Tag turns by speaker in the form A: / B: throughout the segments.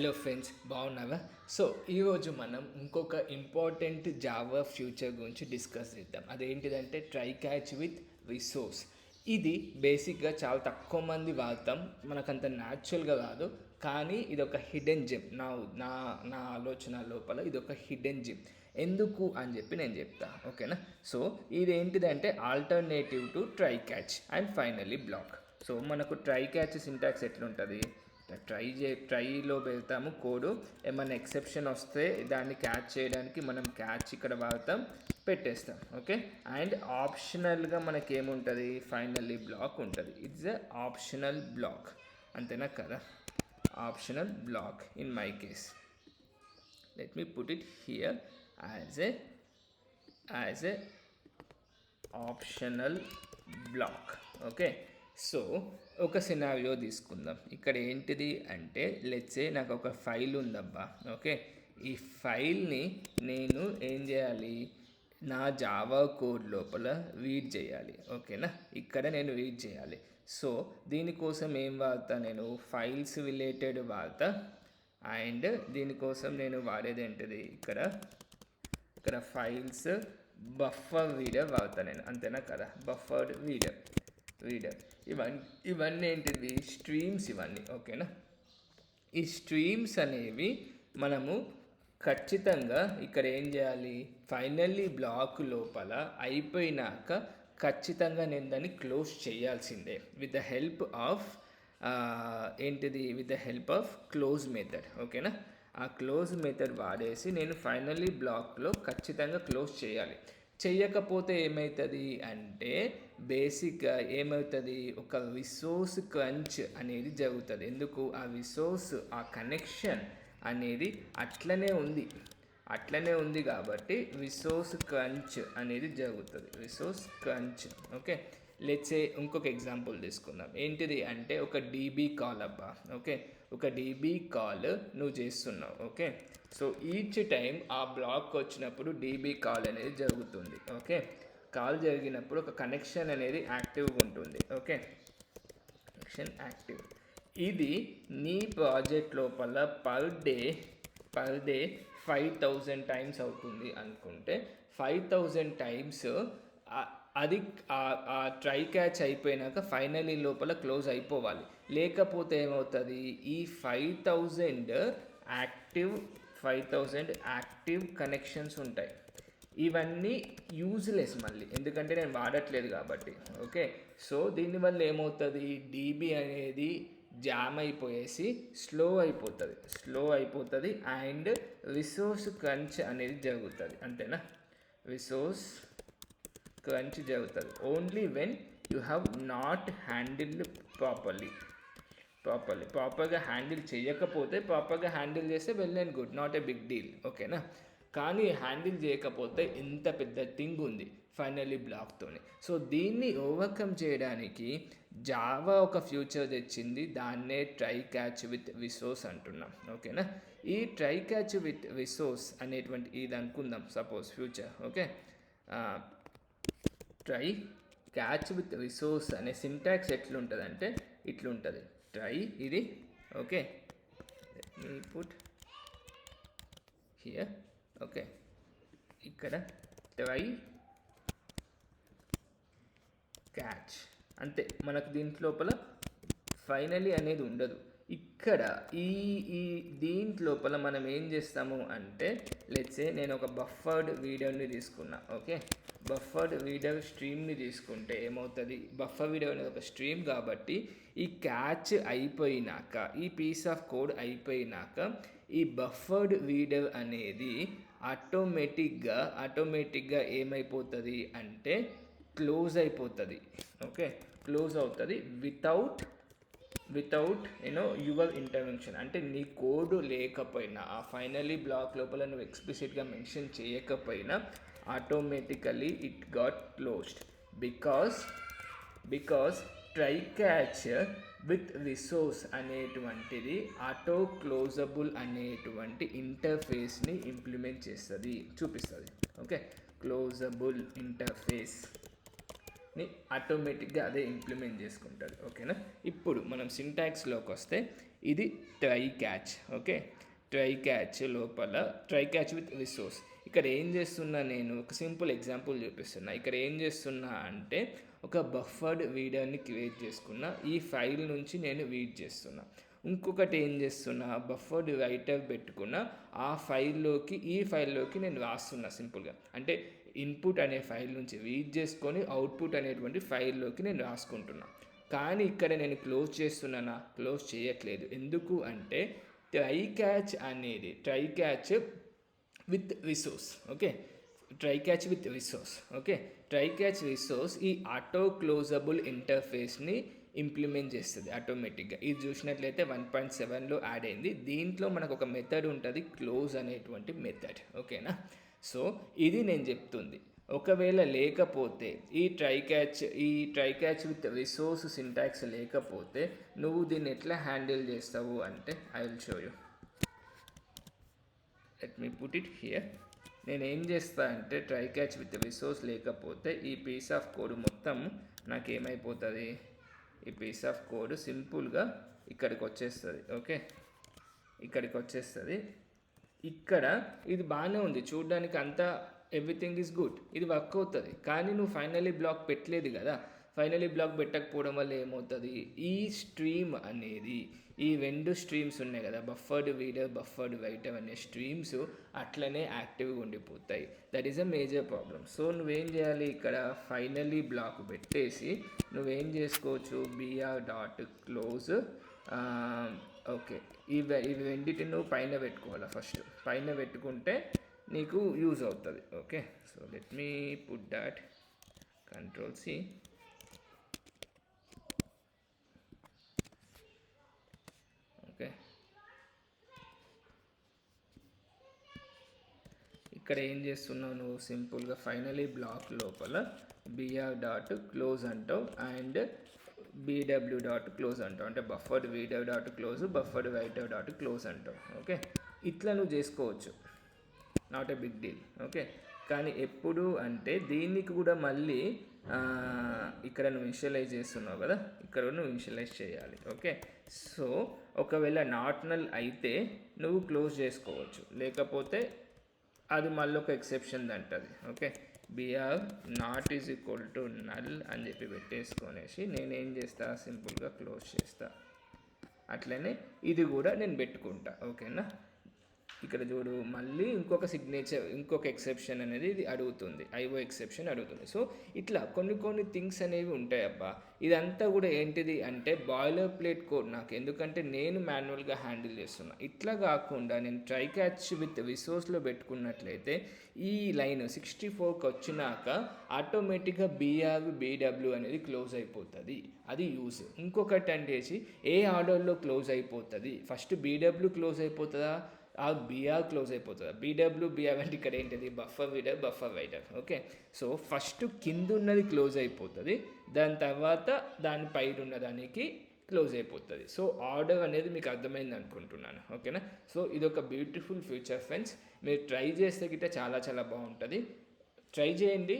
A: Hello friends బాగున్నావా? So ఈరోజు మనం ఇంకొక ఇంపార్టెంట్ జావా ఫ్యూచర్ గురించి డిస్కస్ చేద్దాం. అదేంటిదంటే ట్రై క్యాచ్ విత్ రిసోర్స్ ఇది బేసిక్గా చాలా తక్కువ మంది వాడతాం. మనకంత న్యాచురల్గా రాదు కానీ ఇది ఒక హిడెన్ జిమ్ నా నా నా ఆలోచన లోపల ఇది ఒక హిడెన్ జిమ్ ఎందుకు అని చెప్పి నేను చెప్తా. ఓకేనా సో ఇది ఏంటిదంటే alternative to try catch and finally block so మనకు ట్రై క్యాచ్ సింటాక్స్ ఎట్లుంటుంది? ట్రై చే ట్రైలో వెళ్తాము. కోడ్ ఏమైనా ఎక్సెప్షన్ వస్తే దాన్ని క్యాచ్ చేయడానికి మనం క్యాచ్ ఇక్కడ వాడతాం పెట్టేస్తాం. ఓకే? అండ్ ఆప్షనల్గా మనకి ఏముంటుంది ఫైనల్లీ బ్లాక్ ఉంటుంది. It's a optional block. అంతేనా కదా? Optional block in my case. Let me put it here as a as a optional block. Okay? So ఒక సినారియో తీసుకుందాం. ఇక్కడ ఏంటిది అంటే లెచ్చే నాకు ఒక ఫైల్ ఉందబ్బా ఓకే ఈ ఫైల్ని నేను ఏం చేయాలి? నా జావా కోడ్ లోపల రీడ్ చేయాలి ఓకేనా ఇక్కడ నేను రీడ్ చేయాలి. సో దీనికోసం ఏం వాడతా నేను? ఫైల్స్ రిలేటెడ్ వాడతా. అండ్ దీనికోసం నేను వాడేది ఏంటిది? ఇక్కడ ఇక్కడ ఫైల్స్ బఫర్ రీడర్ వాడతా నేను. అంతేనా కదా? బఫర్డ్ వీడర్ వీడర్ ఇవన్నీ ఇవన్నీ ఏంటిది స్ట్రీమ్స్ ఇవన్నీ ఓకేనా? ఈ స్ట్రీమ్స్ అనేవి మనము ఖచ్చితంగా ఇక్కడ ఏం చేయాలి? ఫైనల్లీ బ్లాక్ లోపల అయిపోయినాక ఖచ్చితంగా నేను దాన్ని క్లోజ్ చేయాల్సిందే. విత్ ద హెల్ప్ ఆఫ్ ఏంటిది? With the help of close method ఓకేనా? ఆ క్లోజ్ మెథడ్ వాడేసి నేను ఫైనల్లీ బ్లాక్లో ఖచ్చితంగా క్లోజ్ చేయాలి. చెయ్యకపోతే ఏమవుతుంది అంటే బేసిక్గా ఏమవుతుంది? ఒక రిసోర్స్ క్రంచ్ అనేది జరుగుతుంది. ఎందుకు? ఆ రిసోర్స్ ఆ కనెక్షన్ అనేది అట్లనే ఉంది. అట్లనే ఉంది కాబట్టి రిసోర్స్ క్రంచ్ అనేది జరుగుతుంది. Resource crunch okay? లెట్సే ఇంకొక ఎగ్జాంపుల్ తీసుకుందాం. ఏంటిది అంటే ఒక డీబీ కాల్ అబ్బా ఓకే? ఒక డీబీ కాల్ నువ్వు చేస్తున్నావు ఓకే? సో ఈచ్ టైం ఆ బ్లాక్ వచ్చినప్పుడు డీబీ కాల్ అనేది జరుగుతుంది ఓకే? కాల్ జరిగినప్పుడు ఒక కనెక్షన్ అనేది యాక్టివ్గా ఉంటుంది. ఓకే కనెక్షన్ యాక్టివ్ ఇది నీ ప్రాజెక్ట్ లోపల per day per day five thousand times అవుతుంది అనుకుంటే ఫైవ్ థౌజండ్ టైమ్స్ అది ఆ ట్రై క్యాచ్ అయిపోయినాక ఫైనలీ లోపల క్లోజ్ అయిపోవాలి. లేకపోతే ఏమవుతుంది? ఈ five thousand active five thousand active connections ఉంటాయి. ఇవన్నీ యూజ్లెస్ మళ్ళీ. ఎందుకంటే నేను వాడట్లేదు కాబట్టి. ఓకే సో దీనివల్ల ఏమవుతుంది? డీబీ అనేది జామ్ అయిపోయేసి స్లో అయిపోతుంది. స్లో అయిపోతుంది అండ్ రిసోర్స్ క్రంచ్ అనేది జరుగుతుంది. అంతేనా? రిసోర్స్ క్రంచ్ జరుగుతుంది. Only when you have not handled properly properly ప్రాపర్గా హ్యాండిల్ చేయకపోతే ప్రాపర్గా హ్యాండిల్ చేస్తే well and good not a big deal ఓకేనా కానీ హ్యాండిల్ చేయకపోతే ఇంత పెద్ద థింగ్ ఉంది ఫైనలీ బ్లాక్తోనే. సో దీన్ని ఓవర్కమ్ చేయడానికి జావా ఒక ఫ్యూచర్ తెచ్చింది. దాన్నే ట్రై క్యాచ్ విత్ రిసోర్స్ అంటున్నాం. ఓకేనా? ఈ ట్రై క్యాచ్ విత్ రిసోర్స్ అనేటువంటి ఇది అనుకుందాం. Suppose feature. Okay? Try catch with resource అనే సింటాక్స్ ఎట్లుంటుంది అంటే ఇట్లుంటుంది. ట్రై ఇది. ఓకే? పుట్ హియర్ ఓకే ఇక్కడ. ట్రై క్యాచ్ అంతే. మనకు దీంట్లోపల ఫైనలీ అనేది ఉండదు. ఇక్కడ ఈ ఈ దీంట్లోపల మనం ఏం చేస్తాము అంటే లెట్సే నేను ఒక బఫర్డ్ వీడియోని తీసుకున్నా ఓకే బఫర్డ్ వీడియో స్ట్రీమ్ని తీసుకుంటే ఏమవుతుంది? బఫర్ వీడియో అనేది ఒక స్ట్రీమ్ కాబట్టి ఈ క్యాచ్ అయిపోయినాక ఈ పీస్ ఆఫ్ కోడ్ అయిపోయినాక ఈ బఫర్డ్ వీడియో అనేది ఆటోమేటిక్గా ఆటోమేటిక్గా ఏమైపోతుంది అంటే క్లోజ్ అయిపోతుంది. ఓకే? క్లోజ్ అవుతుంది without without you know your intervention. అంటే నీ కోడ్ లేకపోయినా ఆ ఫైనలీ బ్లాక్ లోపల నువ్వు ఎక్స్ప్లిసిట్గా మెన్షన్ చేయకపోయినా automatically it got closed. Because because try catch with resource అనేటువంటిది ఆటో క్లోజబుల్ అనేటువంటి ఇంటర్ఫేస్ని ఇంప్లిమెంట్ చేస్తుంది చూపిస్తుంది. ఓకే క్లోజబుల్ ఇంటర్ఫేస్ని ఆటోమేటిక్గా అదే ఇంప్లిమెంట్ చేసుకుంటుంది. ఓకేనా ఇప్పుడు మనం సింటాక్స్లోకి వస్తే ఇది try catch okay try catch లోపల ట్రై క్యాచ్ విత్ రిసోర్స్ ఇక్కడ ఏం చేస్తున్నా నేను ఒక సింపుల్ ఎగ్జాంపుల్ చూపిస్తున్నా. ఇక్కడ ఏం చేస్తున్నా అంటే ఒక బఫర్డ్ వీడియోని క్రియేట్ చేసుకున్న. ఈ ఫైల్ నుంచి నేను వీడ్ చేస్తున్నా. ఇంకొకటి ఏం చేస్తున్నా? బఫర్డ్ రైటర్ పెట్టుకున్న. ఆ ఫైల్లోకి ఈ ఫైల్లోకి నేను రాస్తున్నా సింపుల్గా. అంటే ఇన్పుట్ అనే ఫైల్ నుంచి రీడ్ చేసుకొని అవుట్పుట్ అనేటువంటి ఫైల్లోకి నేను రాసుకుంటున్నా. కానీ ఇక్కడ నేను క్లోజ్ చేస్తున్నానా? క్లోజ్ చేయట్లేదు. ఎందుకు అంటే ట్రై క్యాచ్ అనేది try catch with resource okay try catch with resource okay try catch resource ఈ ఆటో క్లోజబుల్ ఇంటర్ఫేస్ని ఇంప్లిమెంట్ చేస్తుంది ఆటోమేటిక్గా ఇది చూసినట్లయితే వన్ పాయింట్ సెవెన్లో యాడ్ అయింది. దీంట్లో మనకు ఒక మెథడ్ ఉంటుంది క్లోజ్ అనేటువంటి మెథడ్ ఓకేనా? సో ఇది నేను చెప్తుంది. ఒకవేళ లేకపోతే ఈ ట్రై క్యాచ్ ఈ try catch with resource syntax లేకపోతే నువ్వు దీన్ని ఎట్లా హ్యాండిల్ చేస్తావు అంటే I will show you let me put it here నేను ఏం చేస్తా అంటే ట్రై క్యాచ్ విత్ రిసోర్స్ లేకపోతే ఈ పీస్ ఆఫ్ కోడ్ మొత్తం నాకు ఏమైపోతుంది ఈ పీస్ ఆఫ్ కోడ్ సింపుల్గా ఇక్కడికి వచ్చేస్తుంది ఓకే ఇక్కడికి వచ్చేస్తుంది ఇక్కడ ఇది బాగానే ఉంది చూడడానికి అంతా ఎవ్రీథింగ్ ఈజ్ గుడ్ ఇది వర్క్ అవుతుంది కానీ నువ్వు ఫైనల్లీ బ్లాక్ పెట్టలేదు కదా. ఫైనలీ బ్లాక్ పెట్టకపోవడం వల్ల ఏమవుతుంది? ఈ స్ట్రీమ్ అనేది ఈ రెండు స్ట్రీమ్స్ ఉన్నాయి కదా బఫర్డ్ వీడియో బఫర్డ్ రైటర్ అనే స్ట్రీమ్స్ అట్లనే యాక్టివ్గా ఉండిపోతాయి. That is a major problem so నువ్వేం చేయాలి ఇక్కడ? ఫైనలీ బ్లాక్ పెట్టేసి నువ్వేం చేసుకోవచ్చు? బిఆర్ డాట్ క్లోజ్ ఓకే ఇవి ఇవి రెండింటిని నువ్వు పైన పెట్టుకోవాలి ఫస్ట్ పైన పెట్టుకుంటే నీకు యూజ్ అవుతుంది. Okay so let me put that control C okay ఇక్కడ ఏం చేస్తున్నావు నువ్వు? సింపుల్గా ఫైనలీ బ్లాక్ లోపల బిఆర్ డాట్ క్లోజ్ అంటావు అండ్ బీడబ్ల్యూ డాట్ క్లోజ్ అంటావు. అంటే buffered VW dot close buffered writer dot close అంటావు. ఓకే? ఇట్లా నువ్వు చేసుకోవచ్చు. Not a big deal okay? కానీ ఎప్పుడు అంటే దీనికి కూడా మళ్ళీ ఇక్కడ నువ్వు ఇనిషియలైజ్ చేస్తున్నావు కదా? ఇక్కడ నువ్వు ఇనిషియలైజ్ చేయాలి. ఓకే? సో ఒకవేళ నాట్ నల్ అయితే నువ్వు క్లోజ్ చేసుకోవచ్చు. లేకపోతే అది మళ్ళీ ఒక ఎక్సెప్షన్ అంటది. Okay BR not is equal to null అని చెప్పి పెట్టేసుకొనేసి నేనేం చేస్తా? సింపుల్గా క్లోజ్ చేస్తా. అట్లనే ఇది కూడా నేను పెట్టుకుంటా. ఓకేనా ఇక్కడ చూడు మళ్ళీ ఇంకొక సిగ్నేచర్ ఇంకొక ఎక్సెప్షన్ అనేది ఇది అడుగుతుంది. ఐఓ ఎక్సెప్షన్ అడుగుతుంది. సో ఇట్లా కొన్ని కొన్ని థింగ్స్ అనేవి ఉంటాయి అబ్బా. ఇదంతా కూడా ఏంటిది అంటే బాయిలర్ ప్లేట్ కోడ్ నాకు. ఎందుకంటే నేను మాన్యువల్గా హ్యాండిల్ చేస్తున్నా. ఇట్లా కాకుండా నేను ట్రై క్యాచ్ విత్ రిసోర్స్లో పెట్టుకున్నట్లయితే ఈ లైన్ సిక్స్టీ ఫోర్కి వచ్చినాక ఆటోమేటిక్గా బీఆర్ బీడబ్ల్యూ అనేది క్లోజ్ అయిపోతుంది. అది యూస్ ఇంకొకటి అంటేసి ఏ ఆర్డర్లో క్లోజ్ అయిపోతుంది? ఫస్ట్ బీడబ్ల్యూ క్లోజ్ అయిపోతుందా? ఆ బిఆర్ క్లోజ్ అయిపోతుంది. బీడబ్ల్యూ బీఆర్ అంటే ఇక్కడ ఏంటిది? Buffer reader buffer writer. Okay? So first కింద ఉన్నది క్లోజ్ అయిపోతుంది. దాని తర్వాత దాని పైన ఉన్న దానికి క్లోజ్ అయిపోతుంది. సో ఆర్డర్ అనేది మీకు అర్థమైంది అనుకుంటున్నాను. ఓకేనా? సో ఇది ఒక బ్యూటిఫుల్ ఫ్యూచర్ ఫ్రెండ్స్. మీరు ట్రై చేస్తే గిట్ట చాలా చాలా బాగుంటుంది. ట్రై చేయండి.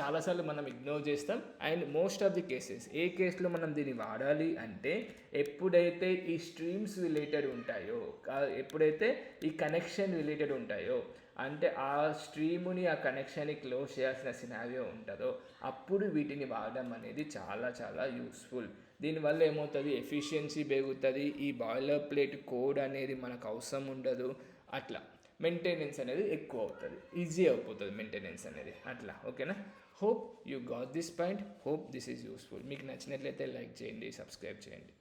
A: చాలాసార్లు మనం ఇగ్నోర్ చేస్తాం. And most of the cases ఏ కేసులో మనం దీన్ని వాడాలి అంటే ఎప్పుడైతే ఈ స్ట్రీమ్స్ రిలేటెడ్ ఉంటాయో ఎప్పుడైతే ఈ కనెక్షన్ రిలేటెడ్ ఉంటాయో అంటే ఆ స్ట్రీముని ఆ కనెక్షన్ని క్లోజ్ చేయాల్సిన సినారియో ఉంటుందో అప్పుడు వీటిని వాడడం అనేది చాలా చాలా యూస్ఫుల్. దీనివల్ల ఏమవుతుంది? ఎఫిషియన్సీ పెరుగుతుంది. ఈ బాయిలర్ ప్లేట్ కోడ్ అనేది మనకు అవసరం ఉండదు. అట్లా. మెయింటెనెన్స్ అనేది ఎక్కువ అవుతుంది. ఈజీ అయిపోతుంది మెయింటెనెన్స్ అనేది. అట్లా ఓకేనా? Hope you got this point hope this is useful మీకు నచ్చినట్లయితే లైక్ చేయండి సబ్స్క్రైబ్ చేయండి.